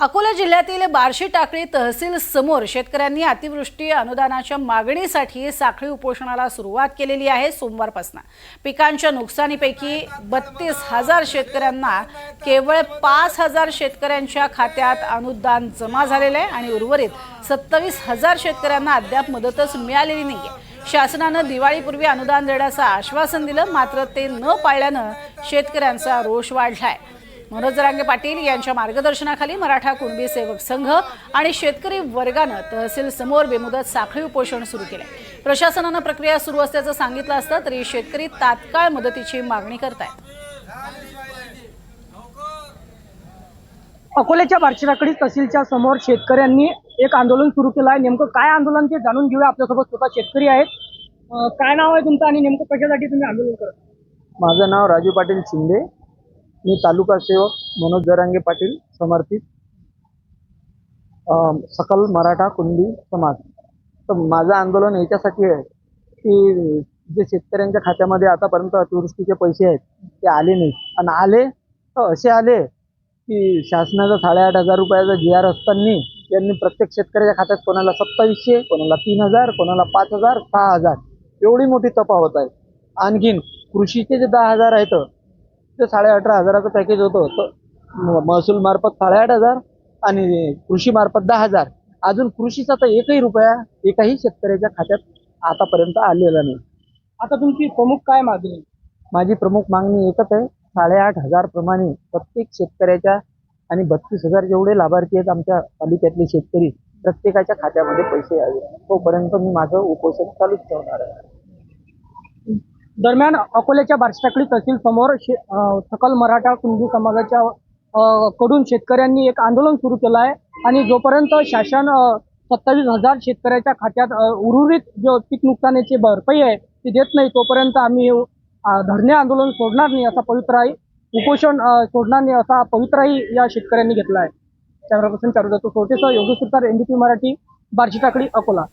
अकोला जिल्ह्यातील बार्शी टाकळी तहसील समोर शेतकऱ्यांनी अतिवृष्टी अनुदानाच्या मागणीसाठी साखळी उपोषणाला सुरुवात केलेली आहे सोमवारपासून. पिकांच्या नुकसानीपैकी बत्तीस हजार शेतकऱ्यांना केवळ पाच हजार शेतकऱ्यांच्या खात्यात अनुदान जमा झालेलं आहे आणि उर्वरित सत्तावीस हजार शेतकऱ्यांना अद्याप मदतच मिळालेली नाही आहे शासनानं दिवाळीपूर्वी अनुदान देण्याचं आश्वासन दिलं मात्र ते न पाळल्यानं शेतकऱ्यांचा रोष वाढला आहे मनोज जरांगे पाटील यांच्या मार्गदर्शनाखाली मराठा कुणबी सेवक संघ आणि शेतकरी वर्गानं तहसील समोर बेमुदत साखळी उपोषण सुरू केलंय. प्रशासनानं प्रक्रिया सुरू असल्याचं सांगितलं असतं तरी शेतकरी तात्काळ मदतीची मागणी करतायत. अकोल्याच्या बार्शीराकडी तहसीलच्या समोर शेतकऱ्यांनी एक आंदोलन सुरू केलं आहे. नेमकं काय आंदोलन ते जाणून घेऊया. आपल्यासोबत स्वतः शेतकरी आहेत. अं, काय नाव आहे तुमचं आणि नेमकं कशासाठी तुम्ही आंदोलन करत? माझं नाव राजू पाटील शिंदे. मी तालुका सेवक मनोज जरांगे पाटील समर्थित सकल मराठा कुणबी समाज. तर माझं आंदोलन याच्यासाठी आहे की जे शेतकऱ्यांच्या खात्यामध्ये आतापर्यंत अतिवृष्टीचे पैसे आहेत ते आले नाही. आणि आले तर असे आले की शासनाचा साडेआठ हजार रुपयाचा जी आर असताना यांनी प्रत्येक शेतकऱ्याच्या खात्यात कोणाला सत्तावीसशे कोणाला तीन हजार कोणाला पाच हजार सहा हजार. एवढी मोठी तफावत आहे. आणखीन कृषीचे जे दहा हजार आहेत ते साडे अठरा हजाराचं पॅकेज होतं. तर महसूल मार्फत साडेआठ हजार आणि कृषी मार्फत दहा हजार. अजून कृषीचा तर एकही रुपया एकाही शेतकऱ्याच्या खात्यात आतापर्यंत आलेला नाही. आता तुमची प्रमुख काय मागणी? माझी प्रमुख मागणी एकच आहे. साडेआठ हजार प्रमाणे प्रत्येक शेतकऱ्याच्या आणि बत्तीस हजार जेवढे लाभार्थी आहेत आमच्या तालुक्यातले शेतकरी प्रत्येकाच्या खात्यामध्ये पैसे यावे. तोपर्यंत मी माझं उपोषण चालूच ठेवणार आहे. दरम्यान अकोल्याच्या बार्शीटाकडी तहसील समोर शे सकल मराठा कुणबी समाजाच्या कडून शेतकऱ्यांनी एक आंदोलन सुरू केलं आहे. आणि जोपर्यंत शासन सत्तावीस हजार शेतकऱ्याच्या खात्यात उर्वरित जो पीक नुकसानीची भरपाई आहे ती देत नाही तोपर्यंत आम्ही धरणे आंदोलन सोडणार नाही असा पवित्राही उपोषण सोडणार नाही असा पवित्राही या शेतकऱ्यांनी घेतला आहे. कॅमेरा पर्सन चारुदत्त सोटेसह योगेश सुतार एनडीपी मराठी बार्शी टाकडी अकोला.